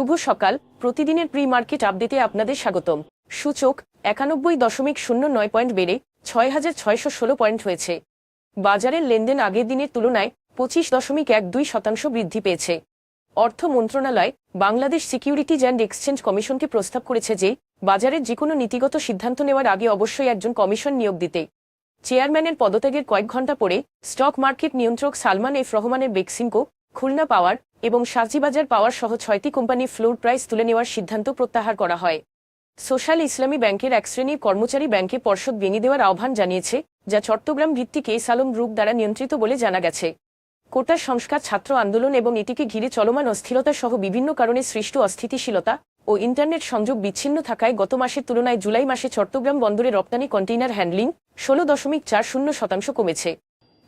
শুভ সকাল। প্রতিদিনের pre market আপডেটে আপনাদের স্বাগতম। সূচক একানব্বই দশমিক শূন্য নয় পয়েন্ট বেড়ে ছয় হাজার ছয়শো ষোলো পয়েন্ট হয়েছে। বাজারের লেনদেন আগের দিনের তুলনায় পঁচিশ দশমিক এক দুই শতাংশ বৃদ্ধি পেয়েছে। অর্থ মন্ত্রণালয়, বাংলাদেশ সিকিউরিটিজ অ্যান্ড এক্সচেঞ্জ কমিশনকে প্রস্তাব করেছে যে বাজারের যে কোনো নীতিগত সিদ্ধান্ত নেওয়ার আগে অবশ্যই একজন কমিশন নিয়োগ দিতে। চেয়ারম্যানের পদত্যাগের কয়েক ঘণ্টা পরে, স্টক মার্কেট নিয়ন্ত্রক সালমান এফ রহমানের বেক্সিমকো, খুলনা পাওয়ার এবং সাজিবাজার পাওয়ার সহ ছয়টি কোম্পানি ফ্লোর প্রাইস তুলে নেওয়ার সিদ্ধান্ত প্রত্যাহার করা হয়। সোশ্যাল ইসলামী ব্যাংকের এক শ্রেণির কর্মচারী ব্যাংকে পর্ষদ ভেঙে দেওয়ার আহ্বান জানিয়েছে, যা চট্টগ্রাম ভিত্তিক এস আলম গ্রুপ দ্বারা নিয়ন্ত্রিত বলে জানা গেছে। কোটা সংস্কার, ছাত্র আন্দোলন এবং এটিকে ঘিরে চলমান অস্থিরতা সহ বিভিন্ন কারণে সৃষ্ট অস্থিতিশীলতা ও ইন্টারনেট সংযোগ বিচ্ছিন্ন থাকায় গত মাসের তুলনায় জুলাই মাসে চট্টগ্রাম বন্দরে রপ্তানি কন্টেইনার হ্যান্ডলিং ষোলো দশমিক চার শূন্য শতাংশ কমেছে।